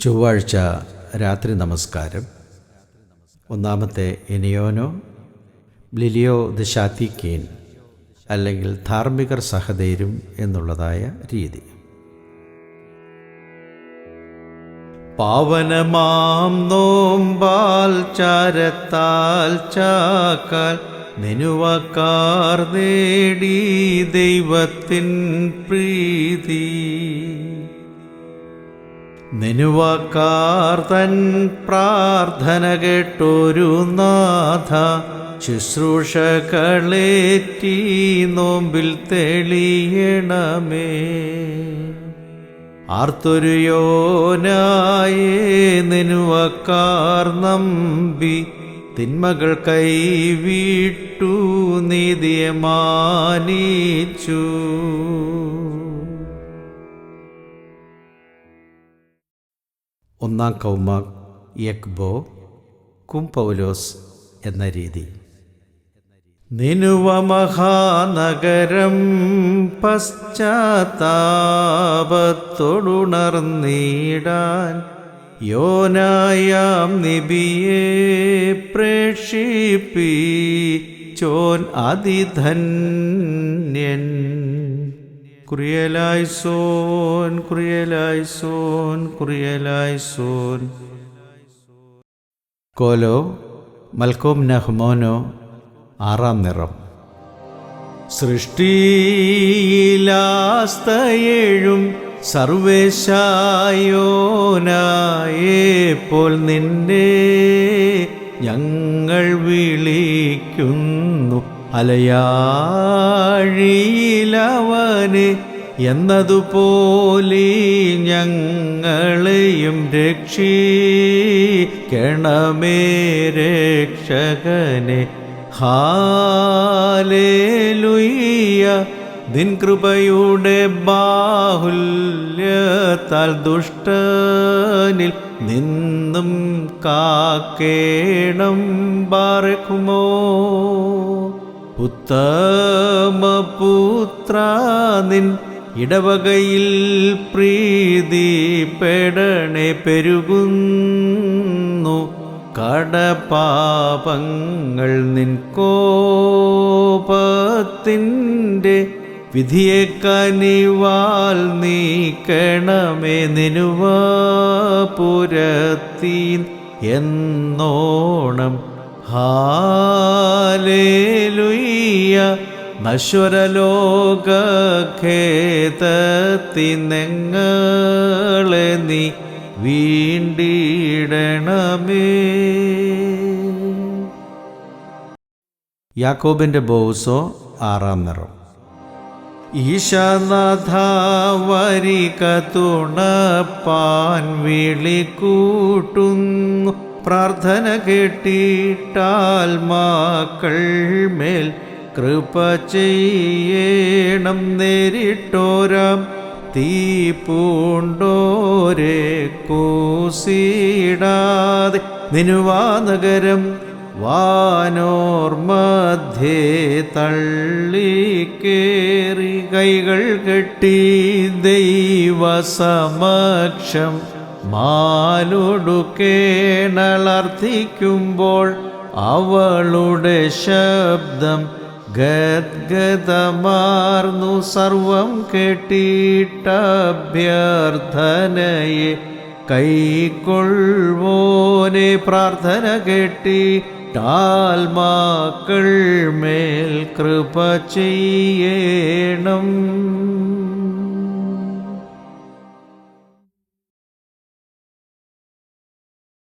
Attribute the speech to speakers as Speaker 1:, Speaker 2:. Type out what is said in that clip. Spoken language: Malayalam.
Speaker 1: ചൊവ്വാഴ്ച രാത്രി നമസ്കാരം. ഒന്നാമത്തെ എനിയോനോ ബ്ലിലിയോ ദശാത്തിക്കേൻ അല്ലെങ്കിൽ ധാർമ്മികർ സഹദേരും എന്നുള്ളതായ രീതി. പാവനമാം നോമ്പാൽ ചാരത്താൽ ചാക്കാൽ നിനുവക്കാർ നേടി ദൈവത്തിൻ പ്രീതി. നിനുവക്കാർ തൻ പ്രാർത്ഥന കേട്ടൊരു നാഥ ശുശ്രൂഷകളേറ്റി നോമ്പിൽ തെളിയണമേ. ആർത്തൊരു യോനായേ നിനുവക്കാർ നമ്പി തിന്മകൾ കൈവിട്ടു നീതിയെ മാനിച്ചു. ഒന്നാം കൗമ യക്ബോ കുംപൗലോസ് എന്ന രീതി. നിനുവ മഹാനഗരം പശ്ചാത്താപത്തൊടുണർന്നിടാൻ യോനായാം നിബിയെ പ്രേക്ഷിപ്പി ചോൻ അതിധന്യൻ. കുറിയലായി സോൻ കുറിയലായി സോൻ കുറിയലായി സോൻ കോലോ മൽക്കോം നഹ്മോനോ ആറാം നിറം. സൃഷ്ടിയിലാസ്തയേഴും സർവേശായോനായേപ്പോൾ നിന്നെ ഞങ്ങൾ വിളിക്കുന്നു. അലയാഴിയിലവനെ എന്നതുപോലെ ഞങ്ങളെയും രക്ഷിക്കണമേ രക്ഷകനെ. ഹാലേലുയ്യ. നിൻ കൃപയുടെ ബാഹുല്യത്താൽ ദുഷ്ടനിൽ നിന്നും കാക്കേണം പാറക്കുമോ? ഉത്തമപുത്ര നിൻ ഇടവകയിൽ പെടണെ പെരുകുന്നു. കടപാപങ്ങൾ നിൻ കോപത്തിന്റെ വിധിയെ കനിവാൽ നീക്കണമേ നിനുവാപുരത്തീൻ എന്നോണം. ഹാലേലുയ്യ. നശ്വരലോകേതത്തിനെങ്ങളെ നീ വീണ്ടിടണമേ. യാക്കോബിന്റെ ബോസോ ആറാം നിറം. ഈശനാഥ വരിക തുണപ്പാൻ വിളി കൂട്ടുന്നു പ്രാർത്ഥന കേട്ടിട്ടാൽ മാക്കൾ മേൽ കൃപ ചെയ്യണം. നേരിട്ടോരാം തീ പൂണ്ടോരെ കൂസിടാതെ. നിനുവാനഗരം വാനോർ മധ്യേ തള്ളിക്കേറി കൈകൾ കെട്ടി ദൈവസമക്ഷം മാലൊടുക്കേണളർത്തിക്കുമ്പോൾ അവളുടെ ശബ്ദം ഗദ്ഗതമാർന്നു സർവം കേട്ടിട്ടഭ്യർത്ഥനയെ കൈക്കൊള്ളുവോനെ പ്രാർത്ഥന കേട്ടി ടാൽമാക്കൾ മേൽ കൃപ ചെയ്യണം.